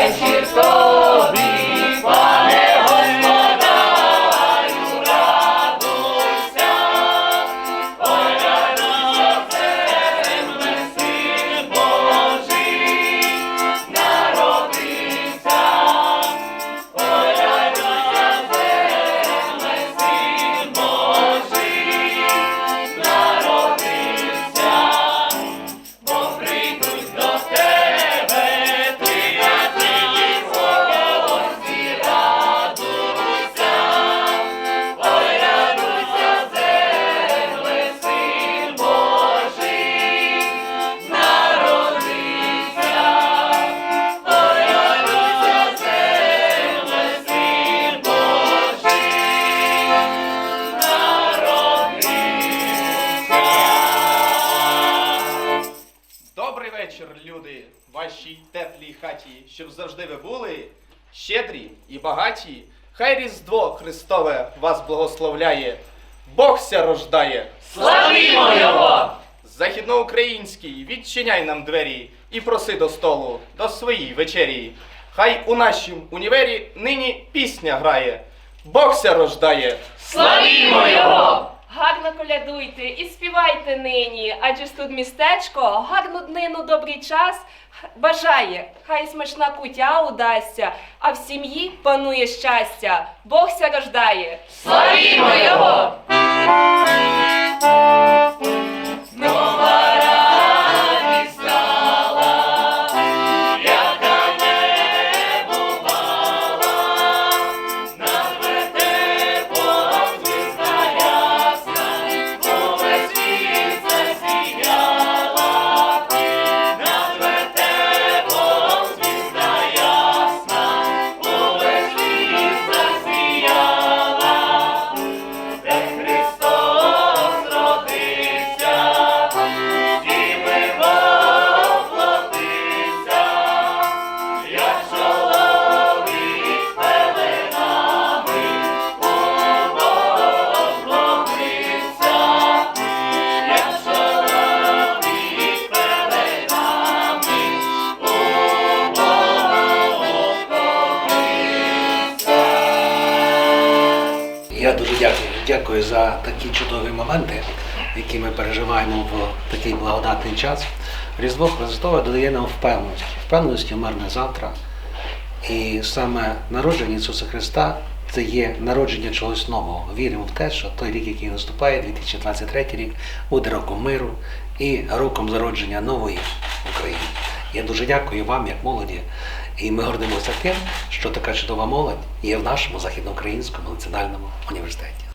Ice keep go. Вашій теплій хаті, щоб завжди ви були щедрі і багаті. Хай Різдво Христове вас благословляє, Бог ся рождає. Славімо його! Західноукраїнський, відчиняй нам двері і проси до столу, до своїй вечері. Хай у нашім універі нині пісня грає, Бог ся рождає. Славімо його! Колядуйте і співайте нині, адже ж тут містечко гарну днину добрий час бажає. Хай смачна кутя удасться, а в сім'ї панує щастя. Бог ся рождає. Славімо! Дуже дякую. Дякую за такі чудові моменти, які ми переживаємо в такий благодатний час. Різдво Христове додає нам впевненості, впевненості в мирне завтра. І саме народження Ісуса Христа це є народження чогось нового. Віримо в те, що той рік, який наступає, 2023 рік, буде роком миру і роком зародження нової України. Я дуже дякую вам, як молоді, і ми гордимося тим, що така чудова молодь є в нашому західноукраїнському національному університеті.